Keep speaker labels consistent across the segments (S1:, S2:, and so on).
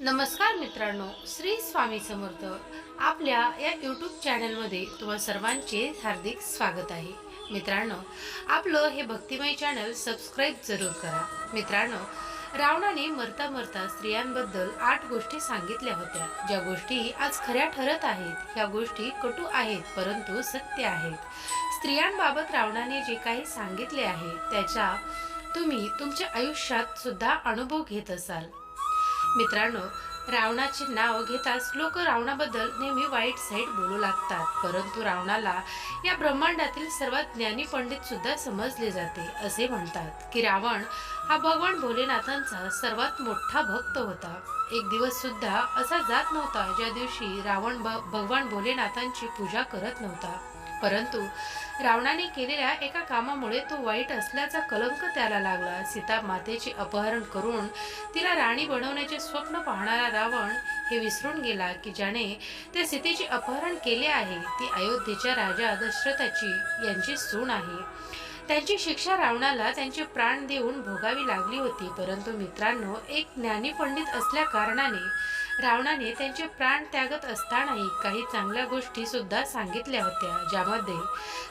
S1: नमस्कार मित्रांनो श्री स्वामी समर्थ. आपल्या या यूट्यूब चॅनलमध्ये तुम्हा सर्वांचे हार्दिक स्वागत आहे. मित्रांनो आपलं हे भक्तिमय चॅनल सबस्क्राईब जरूर करा. मित्रांनो रावणाने मरता मरता स्त्रियांबद्दल आठ गोष्टी सांगितल्या होत्या. ज्या गोष्टी आज खऱ्या ठरत आहेत ह्या गोष्टी कटू आहेत परंतु सत्य आहेत. स्त्रियांबाबत रावणाने जे काही सांगितले आहे त्याचा तुम्ही तुमच्या आयुष्यात सुद्धा अनुभव घेत असाल. मित्रांनो रावणाचे नाव घेताच लोक रावणाबद्दल नेहमी वाईट साईट बोलू लागतात. परंतु रावणाला या ब्रह्मांडातील सर्वात ज्ञानी पंडित सुद्धा समजले जाते असे म्हणतात की रावण हा भगवान भोलेनाथांचा सर्वात मोठा भक्त होता. एक दिवस सुद्धा असा जात नव्हता ज्या दिवशी रावण भ- भगवान भोलेनाथांची पूजा करत नव्हता. परंतु रावणाने केलेल्या एका कामामुळे तो वाईट असल्याचा कलंक त्याला लागला. सीता मातेचे अपहरण करून तिला राणी बनवण्याचे स्वप्न पाहणारा रावण हे विसरून गेला की ज्याने त्या सीतेचे अपहरण केले आहे ती अयोध्येच्या राजा दशरथाची यांची सून आहे. त्यांची शिक्षा रावणाला त्यांचे प्राण देऊन भोगावी लागली होती परंतु मित्रांनो एक ज्ञानी पंडित असल्या कारणाने रावणाने त्यांचे प्राण त्यागत असतानाही काही चांगल्या गोष्टी सुद्धा सांगितल्या होत्या ज्यामध्ये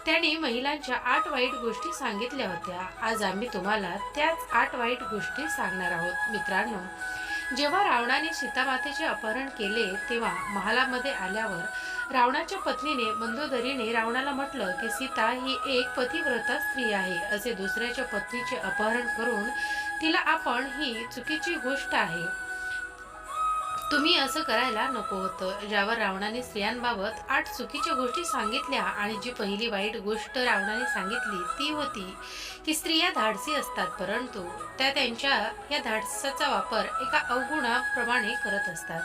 S1: त्यांनी महिलांच्या आठ वाईट गोष्टी सांगितल्या होत्या. आज आम्ही तुम्हाला त्याच आठ वाईट गोष्टी सांगणार आहोत. मित्रांनो जेव्हा रावणाने सीतामातेचे अपहरण केले तेव्हा महालामध्ये आल्यावर रावणाच्या पत्नीने मंदोदरीने रावणाला म्हटलं की सीता ही एक पतिव्रता स्त्री आहे. असे दुसऱ्याच्या पत्नीचे अपहरण करून तिला आपण ही चुकीची गोष्ट आहे. तुम्ही असं करायला नको होतं ज्यावर रावणाने स्त्रियांबाबत आठ चुकीच्या गोष्टी सांगितल्या आणि जी पहिली वाईट गोष्ट रावणाने सांगितली ती होती की स्त्रिया धाडसी असतात परंतु त्या त्यांच्या या धाडसाचा वापर एका अवगुणाप्रमाणे करत असतात.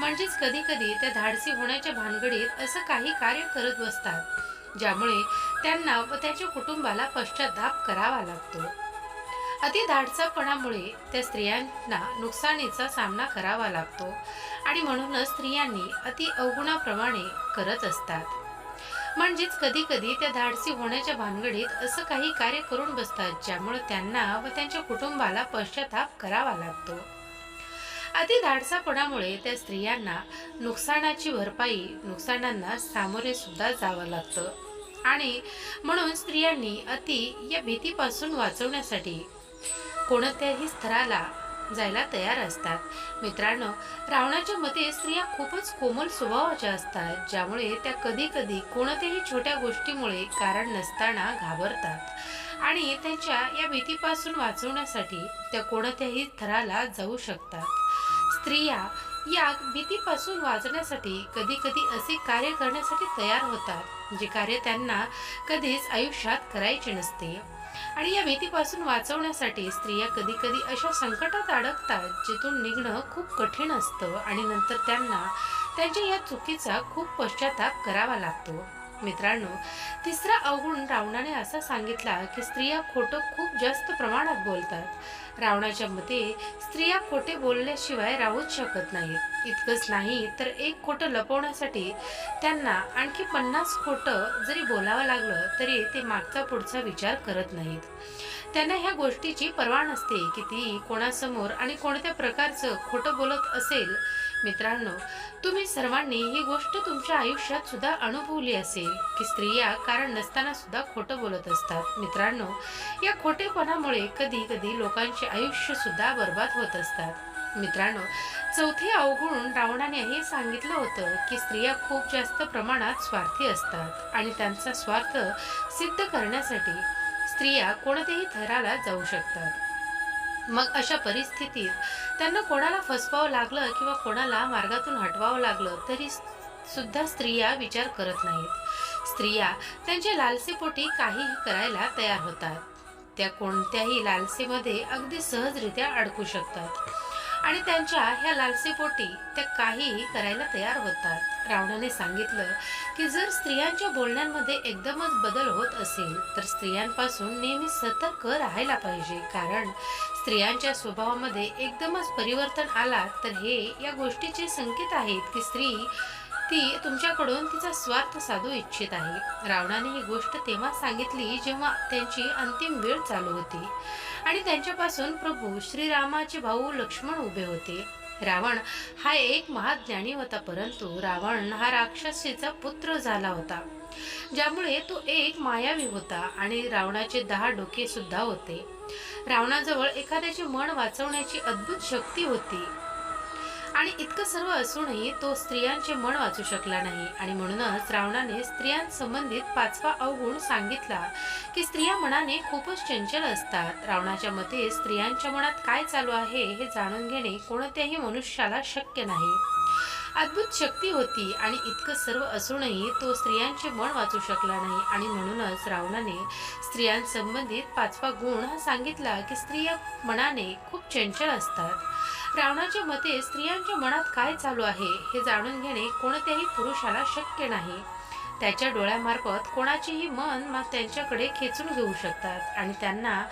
S1: म्हणजेच कधी कधी त्या धाडसी होण्याच्या भानगडीत असं काही कार्य करत बसतात ज्यामुळे त्यांना व त्यांच्या कुटुंबाला पश्चाताप करावा लागतो. अति धाडसापणामुळे त्या स्त्रियांना नुकसानीचा सामना करावा लागतो आणि म्हणूनच स्त्रियांनी अति अवगुणाप्रमाणे करत असतात. म्हणजेच कधी कधी त्या धाडसी होण्याच्या भानगडीत असं काही कार्य करून बसतात ज्यामुळे त्यांना व त्यांच्या कुटुंबाला पश्चाताप करावा लागतो. अति धाडसापणामुळे त्या स्त्रियांना नुकसानाची भरपाई नुकसानांना सामोरे सुद्धा जावं लागतं. आणि म्हणून स्त्रियांनी अति या भीतीपासून वाचवण्यासाठी कोणत्याही स्तराला जायला तयार असतात. मित्रांनो रावणाच्या मते स्त्रिया खूपच कोमल स्वभावाच्या असतात ज्यामुळे त्या कधी कधी कोणत्याही छोट्या गोष्टीमुळे कारण नसताना घाबरतात. आणि त्यांच्या या भीतीपासून वाचवण्यासाठी त्या कोणत्याही थराला जाऊ शकतात. स्त्रिया या भीतीपासून वाचण्यासाठी कधी कधी असे कार्य करण्यासाठी तयार होतात जे कार्य त्यांना कधीच आयुष्यात करायचे नसते. आणि या भीतीपासून वाचवण्यासाठी स्त्रिया कधी कधी अशा संकटात अडकतात जिथून निघणं खूप कठीण असतं आणि नंतर त्यांना त्यांच्या या चुकीचा खूप पश्चाताप करावा लागतो. मित्रांनो तिसरा अवगुण रावणाने असा सांगितला की स्त्रिया खोटं खूप जास्त प्रमाणात बोलतात. रावणाच्या मते स्त्रिया खोटे बोलल्याशिवाय राहूच शकत नाहीत इतकंच नाही तर एक खोटं लपवण्यासाठी त्यांना आणखी पन्नास खोटं जरी बोलावं लागलं तरी ते मागचा पुढचा विचार करत नाहीत. त्यांना ह्या गोष्टीची पर्वा नसते की ती कोणासमोर आणि कोणत्या प्रकारचं खोटं बोलत असेल मित्रांनो तुम्ही सर्वांनी ही गोष्ट तुमच्या आयुष्यात सुद्धा अनुभवली असेल की स्त्रिया कारण नसताना सुद्धा खोटं बोलत असतात. मित्रांनो या खोटेपणामुळे कधी कधी लोकांचे आयुष्य सुद्धा बर्बाद होत असतात. मित्रांनो चौथे अवगुण रावणाने हे सांगितलं होतं की स्त्रिया खूप जास्त प्रमाणात स्वार्थी असतात आणि त्यांचा स्वार्थ सिद्ध करण्यासाठी स्त्रिया कोणत्याही थराला जाऊ शकतात. मग अशा परिस्थितीत त्यांना कोणाला फसवावं लागलं किंवा कोणाला मार्गातून हटवावं लागलं तरी सुद्धा स्त्रिया विचार करत नाहीत. स्त्रिया त्यांच्या लालसेपोटी काहीही करायला तयार होतात. त्या कोणत्याही लालसेमध्ये अगदी सहजरित्या अडकू शकतात. आणि त्यांच्या ह्या लालसेपोटी त्या काहीही करायला तयार होतात. रावणाने सांगितलं की जर स्त्रियांच्या बोलण्यांमध्ये एकदमच बदल होत असेल तर स्त्रियांपासून नेहमी सतर्क राहायला पाहिजे. कारण स्त्रियांच्या स्वभावामध्ये एकदमच परिवर्तन आला तर हे या गोष्टीचे संकेत आहेत की स्त्री ती तुमच्याकडून तिचा स्वार्थ साधू इच्छित आहे. रावणाने ही गोष्ट तेव्हा सांगितली जेव्हा त्यांची अंतिम वेळ चालू होती. आणि त्यांच्यापासून प्रभू श्रीरामाचे भाऊ लक्ष्मण उभे होते. रावण हा एक महाज्ञानी होता परंतु रावण हा राक्षसीचा पुत्र झाला होता. ज्यामुळे तो एक मायावी होता आणि रावणाचे दहा डोके सुद्धा होते. रावणाजवळ एखाद्याचे मन वाचवण्याची अद्भुत शक्ती होती. आणि इतकं सर्व असूनही तो स्त्रियांचे मन वाचू शकला नाही. आणि म्हणूनच रावणाने स्त्रियांसंबंधित पाचवा अवगुण सांगितला की स्त्रिया मनाने खूपच चंचल असतात. रावणाच्या मते स्त्रियांच्या मनात काय चालू आहे हे जाणून घेणे कोणत्याही मनुष्याला शक्य नाही. अद्भुत शक्ती होती आणि इतकं सर्व असूनही तो स्त्रियांचे मन वाचू शकला नाही आणि म्हणूनच रावणाने स्त्रियांसंबंधित पाचवा गुण हा सांगितला की स्त्रिया मनाने खूप चंचल असतात. रावणाच्या मते स्त्रियांच्या मनात काय चालू आहे हे जाणून घेणे कोणत्याही पुरुषाला शक्य नाही. त्याच्या डोळ्यामार्फत कोणाचेही मन मग त्यांच्याकडे खेचून घेऊ शकतात आणि त्यांना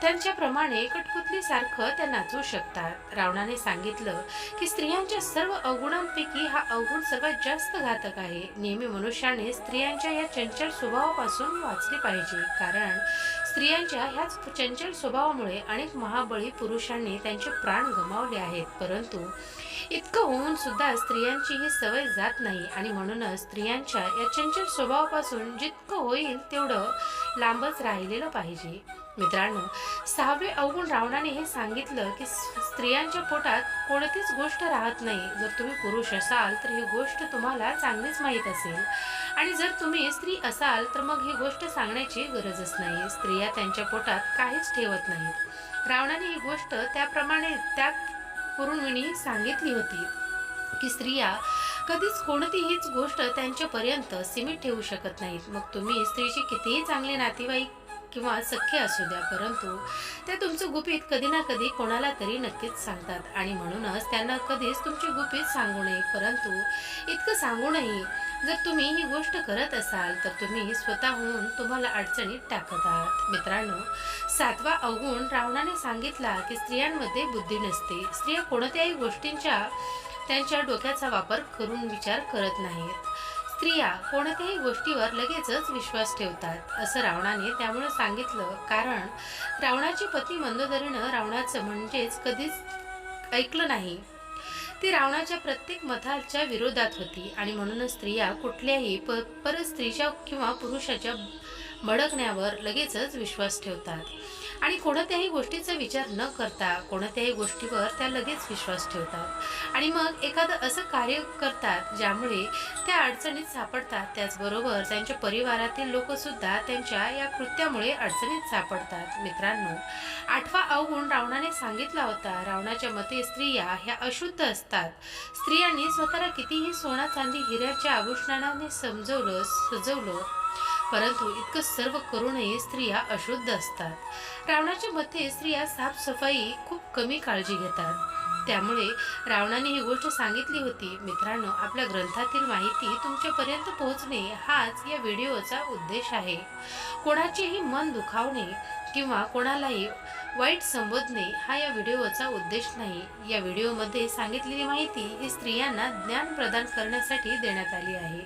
S1: त्यांच्याप्रमाणे कठपुतलीसारखं त्या नाचवू शकतात. रावणाने सांगितलं की स्त्रियांच्या सर्व अवगुणांपैकी हा अवगुण सर्वात जास्त घातक आहे. नेहमी मनुष्याने स्त्रियांच्या या चंचल स्वभावापासून वाचले पाहिजे. कारण स्त्रियांच्या ह्याच चंचल स्वभावामुळे अनेक महाबळी पुरुषांनी त्यांचे प्राण गमावले आहेत. परंतु इतकं होऊन सुद्धा स्त्रियांची ही सवय जात नाही आणि म्हणूनच स्त्रियांच्या या चंचल स्वभावापासून जितकं होईल तेवढं लांबच राहिलेलं पाहिजे. मित्रांनो सहावे अवगुण रावणाने हे सांगितलं की स्त्रियांच्या पोटात कोणतीच गोष्ट राहत नाही. जर तुम्ही पुरुष असाल तर ही गोष्ट तुम्हाला चांगलीच माहीत असेल. आणि जर तुम्ही स्त्री असाल तर मग ही गोष्ट सांगण्याची गरजच नाही. स्त्रिया त्यांच्या पोटात काहीच ठेवत नाहीत. रावणाने ही गोष्ट त्याप्रमाणे त्या पूर्णविणी सांगितली होती की स्त्रिया कधीच कोणतीहीच गोष्ट त्यांच्यापर्यंत सीमित ठेवू शकत नाहीत. मग तुम्ही स्त्रीचे कितीही चांगले नातेवाईक किंवा सख्खे असू द्या परंतु ते तुमचं गुपित कधी ना कधी कोणाला तरी नक्कीच सांगतात. आणि म्हणूनच त्यांना कधीच तुमचे गुपित सांगू नये परंतु इतकं सांगूनही जर तुम्ही ही गोष्ट करत असाल तर तुम्ही स्वतःहून तुम्हाला अडचणीत टाकत आहात. मित्रांनो सातवा अवगुण रावणाने सांगितला की स्त्रियांमध्ये बुद्धी नसते. स्त्रिया कोणत्याही गोष्टींच्या त्यांच्या डोक्याचा वापर करून विचार करत नाहीत. स्त्रिया कोणत्याही गोष्टीवर लगेचच विश्वास ठेवतात असं रावणाने त्यामुळे सांगितलं. कारण रावणाची पती मंदोदरीनं रावणाचं म्हणजेच कधीच ऐकलं नाही. ती रावणाच्या प्रत्येक मताच्या विरोधात होती आणि म्हणूनच स्त्रिया कुठल्याही प परस्त्रीच्या किंवा पुरुषाच्या भडकण्यावर लगेचच विश्वास ठेवतात. आणि कोणत्याही गोष्टीचा विचार न करता कोणत्याही गोष्टीवर त्या लगेच विश्वास ठेवतात. आणि मग एखादं असं कार्य करतात ज्यामुळे त्या अडचणीत सापडतात. त्याचबरोबर त्यांच्या परिवारातील लोकसुद्धा त्यांच्या या कृत्यामुळे अडचणीत सापडतात. मित्रांनो आठवा अवगुण रावणाने सांगितला होता. रावणाच्या मते स्त्रिया ह्या अशुद्ध असतात. स्त्रियांनी स्वतःला कितीही सोना चांदी हिऱ्याच्या आभूषणाने समजवलं सजवलं परंतु इतकं सर्व करूनही स्त्रिया अशुद्ध असतात. रावणाच्या मते स्त्रिया साफसफाई खूप कमी काळजी घेतात. त्यामुळे रावणाने ही गोष्ट सांगितली होती. मित्रांनो आपल्या ग्रंथातील माहिती तुमच्यापर्यंत पोहोचणे हाच या व्हिडिओचा उद्देश आहे. कोणाचेही मन दुखावणे किंवा कोणालाही वाईट संबोधणे हा या व्हिडिओचा उद्देश नाही. या व्हिडिओमध्ये सांगितलेली माहिती ही स्त्रियांना ज्ञान प्रदान करण्यासाठी देण्यात आली आहे.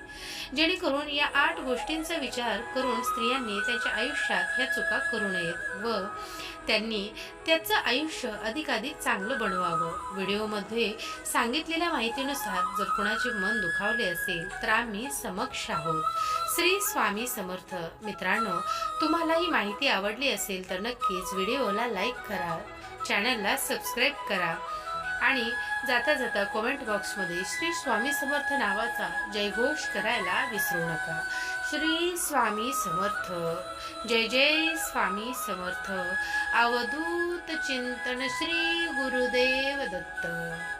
S1: जेणेकरून या आठ गोष्टींचा विचार करून स्त्रियांनी त्यांच्या आयुष्यात ह्या चुका करू नयेत व त्यांनी त्याचं आयुष्य अधिकाधिक चांगलं बनवावं व्हिडिओमध्ये सांगितलेल्या माहितीनुसार जर कुणाचे मन दुखावले असेल तर आम्ही समक्ष आहोत. श्री स्वामी समर्थ. मित्रांनो तुम्हाला ही माहिती आवडली असेल तर नक्कीच व्हिडिओला लाईक करा. चॅनलला सबस्क्राईब करा. आणि जाता जाता कॉमेंट बॉक्समध्ये श्री स्वामी समर्थ नावाचा जयघोष करायला विसरू नका. श्री स्वामी समर्थ जय जय स्वामी समर्थ. अवधूत चिंतन श्री गुरुदेव दत्त.